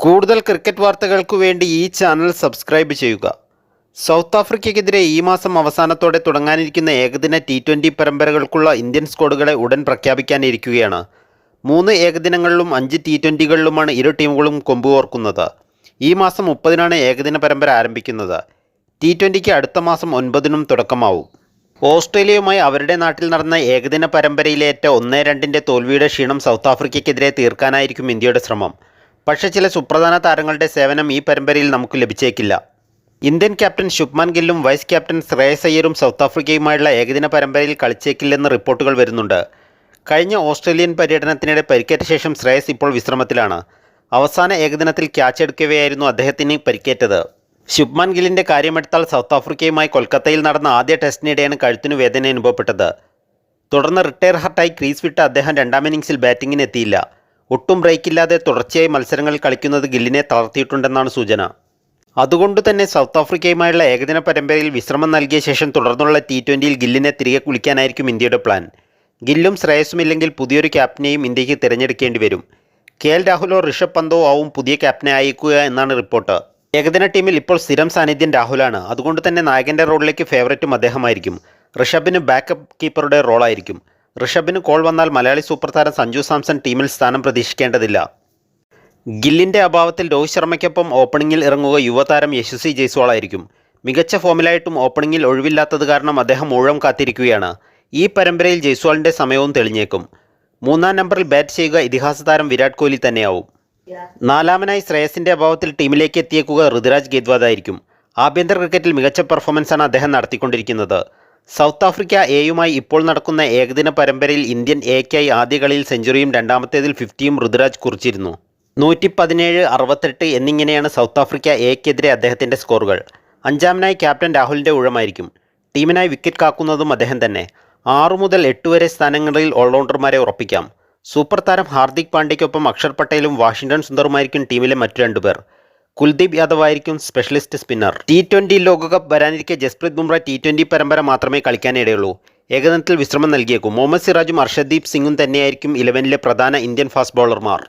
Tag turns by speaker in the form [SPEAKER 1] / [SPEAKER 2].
[SPEAKER 1] കൂടുതൽ ക്രിക്കറ്റ് വാർത്തകൾക്കു വേണ്ടി ഈ ചാനൽ സബ്സ്ക്രൈബ് ചെയ്യുക. സൗത്ത് ആഫ്രിക്കയ്ക്കെതിരെ ഈ മാസം അവസാനത്തോടെ തുടങ്ങാനിരിക്കുന്ന ഏകദിന ടി ട്വന്റി പരമ്പരകൾക്കുള്ള ഇന്ത്യൻ സ്ക്വാഡുകളെ ഉടൻ പ്രഖ്യാപിക്കാനിരിക്കുകയാണ്. മൂന്ന് ഏകദിനങ്ങളിലും അഞ്ച് ടി ട്വന്റികളിലുമാണ് ഇരു ടീമുകളും കൊമ്പുകോർക്കുന്നത് ഈ മാസം മുപ്പതിനാണ് ഏകദിന പരമ്പര ആരംഭിക്കുന്നത്. ടി ട്വന്റിക്ക് അടുത്ത മാസം ഒൻപതിനും തുടക്കമാവും. ഓസ്ട്രേലിയയുമായി അവരുടെ നാട്ടിൽ നടന്ന ഏകദിന പരമ്പരയിലേറ്റ ഒന്നേ രണ്ടിന്റെ തോൽവിയുടെ ക്ഷീണം സൗത്ത് ആഫ്രിക്കയ്ക്കെതിരെ തീർക്കാനായിരിക്കും ഇന്ത്യയുടെ ശ്രമം. പക്ഷേ ചില സുപ്രധാന താരങ്ങളുടെ സേവനം ഈ പരമ്പരയിൽ നമുക്ക് ലഭിച്ചേക്കില്ല. ഇന്ത്യൻ ക്യാപ്റ്റൻ ശുഭ്മാൻ ഗില്ലും വൈസ് ക്യാപ്റ്റൻ ശ്രേയസ് അയ്യരും സൗത്ത് ആഫ്രിക്കയുമായുള്ള ഏകദിന പരമ്പരയിൽ കളിച്ചേക്കില്ലെന്ന് റിപ്പോർട്ടുകൾ വരുന്നുണ്ട്. കഴിഞ്ഞ ഓസ്ട്രേലിയൻ പര്യടനത്തിനിടെ പരിക്കേറ്റ ശേഷം ശ്രേയസ് ഇപ്പോൾ വിശ്രമത്തിലാണ്. അവസാന ഏകദിനത്തിൽ ക്യാച്ച് എടുക്കവെയായിരുന്നു അദ്ദേഹത്തിന് പരിക്കേറ്റത്. ശുഭ്മാൻ ഗില്ലിന്റെ കാര്യമെടുത്താൽ സൗത്ത് ആഫ്രിക്കയുമായി കൊൽക്കത്തയിൽ നടന്ന ആദ്യ ടെസ്റ്റിനിടെയാണ് കഴുത്തിനു വേദന അനുഭവപ്പെട്ടത്. തുടർന്ന് റിട്ടയർ ഹർട്ടായി ക്രീസ് വിട്ട് അദ്ദേഹം രണ്ടാം ഇന്നിംഗ്സിൽ ബാറ്റിംഗിനെത്തിയില്ല ഒട്ടും ബ്രേക്കില്ലാതെ തുടർച്ചയായി മത്സരങ്ങൾ കളിക്കുന്നത് ഗില്ലിനെ തളർത്തിയിട്ടുണ്ടെന്നാണ് സൂചന. അതുകൊണ്ട് തന്നെ സൗത്ത് ആഫ്രിക്കയുമായുള്ള ഏകദിന പരമ്പരയിൽ വിശ്രമം നൽകിയ ശേഷം തുടർന്നുള്ള ടി ട്വന്റിയിൽ ഗില്ലിനെ തിരികെ കുളിക്കാനായിരിക്കും ഇന്ത്യയുടെ പ്ലാൻ ഗില്ലും ശ്രേയസും ഇല്ലെങ്കിൽ പുതിയൊരു ക്യാപ്റ്റനെയും ഇന്ത്യയ്ക്ക് തിരഞ്ഞെടുക്കേണ്ടി വരും. കെ എൽ രാഹുലോ ഋഷഭ് പന്തോ ആവും പുതിയ ക്യാപ്റ്റനെ അയക്കുക എന്നാണ് റിപ്പോർട്ട്. ഏകദിന ടീമിൽ ഇപ്പോൾ സ്ഥിരം സാന്നിധ്യം രാഹുലാണ്. അതുകൊണ്ട് തന്നെ നായകന്റെ റോളിലേക്ക് ഫേവററ്റും അദ്ദേഹമായിരിക്കും. ഋഷഭിന് ബാക്കപ്പ് കീപ്പറുടെ റോളായിരിക്കും ഋഷഭിന് കോൾ വന്നാൽ മലയാളി സൂപ്പർ താരം സഞ്ജു സാംസൺ ടീമിൽ സ്ഥാനം പ്രതീക്ഷിക്കേണ്ടതില്ല. ഗില്ലിന്റെ അഭാവത്തിൽ രോഹിത് ശർമ്മയ്ക്കൊപ്പം ഓപ്പണിംഗിൽ ഇറങ്ങുക യുവതാരം യശസ്വി ജയ്സ്വാളായിരിക്കും. മികച്ച ഫോമിലായിട്ടും ഓപ്പണിംഗിൽ ഒഴിവില്ലാത്തത് കാരണം അദ്ദേഹം ഊഴം കാത്തിരിക്കുകയാണ്. ഈ പരമ്പരയിൽ ജയ്സ്വാളിന്റെ സമയവും തെളിഞ്ഞേക്കും. മൂന്നാം നമ്പറിൽ ബാറ്റ് ചെയ്യുക ഇതിഹാസ താരം വിരാട് കോഹ്ലി തന്നെയാവും. നാലാമനായി ശ്രേയസിന്റെ അഭാവത്തിൽ ടീമിലേക്ക് എത്തിയേക്കുക ഋതുരാജ് ഗേദ്വാദായിരിക്കും ആഭ്യന്തര ക്രിക്കറ്റിൽ മികച്ച പെർഫോമൻസാണ് അദ്ദേഹം നടത്തിക്കൊണ്ടിരിക്കുന്നത്. സൗത്ത് ആഫ്രിക്ക എയുമായി ഇപ്പോൾ നടക്കുന്ന ഏകദിന പരമ്പരയിൽ ഇന്ത്യൻ എക്കായി ആദ്യ കളിയിൽ സെഞ്ചുറിയും രണ്ടാമത്തേതിൽ ഫിഫ്റ്റിയും ഋതുരാജ് കുറിച്ചിരുന്നു. നൂറ്റി പതിനേഴ് അറുപത്തെട്ട് എന്നിങ്ങനെയാണ് സൗത്ത് ആഫ്രിക്ക എക്കെതിരെ അദ്ദേഹത്തിന്റെ സ്കോറുകൾ. അഞ്ചാമനായി ക്യാപ്റ്റൻ രാഹുലിന്റെ ഊഴമായിരിക്കും. ടീമിനായി വിക്കറ്റ് കാക്കുന്നതും അദ്ദേഹം തന്നെ. ആറു മുതൽ എട്ട് വരെ സ്ഥാനങ്ങളിൽ ഓൾറൗണ്ടർമാരെ ഉറപ്പിക്കാം. സൂപ്പർ താരം ഹാർദിക് പാണ്ഡ്യയ്ക്കൊപ്പം അക്ഷർ പട്ടേലും വാഷിംഗ്ടൺ സുന്ദറുമായിരിക്കും ടീമിലെ മറ്റു രണ്ടുപേർ. കുൽദീപ് യാദവ് ആയിരിക്കും സ്പെഷ്യലിസ്റ്റ് സ്പിന്നർ ടി ട്വന്റി ലോകകപ്പ് വരാനിരിക്കെ ജസ്പ്രീത് ബുംറ ടി ട്വന്റി പരമ്പര മാത്രമേ കളിക്കാനിടയുള്ളൂ. ഏകദിനത്തിൽ വിശ്രമം നൽകിയേക്കും. മുഹമ്മദ് സിറാജും അർഷദ്ദീപ് സിംഗും തന്നെയായിരിക്കും ഇലവനിലെ പ്രധാന ഇന്ത്യൻ ഫാസ്റ്റ് ബൗളർമാർ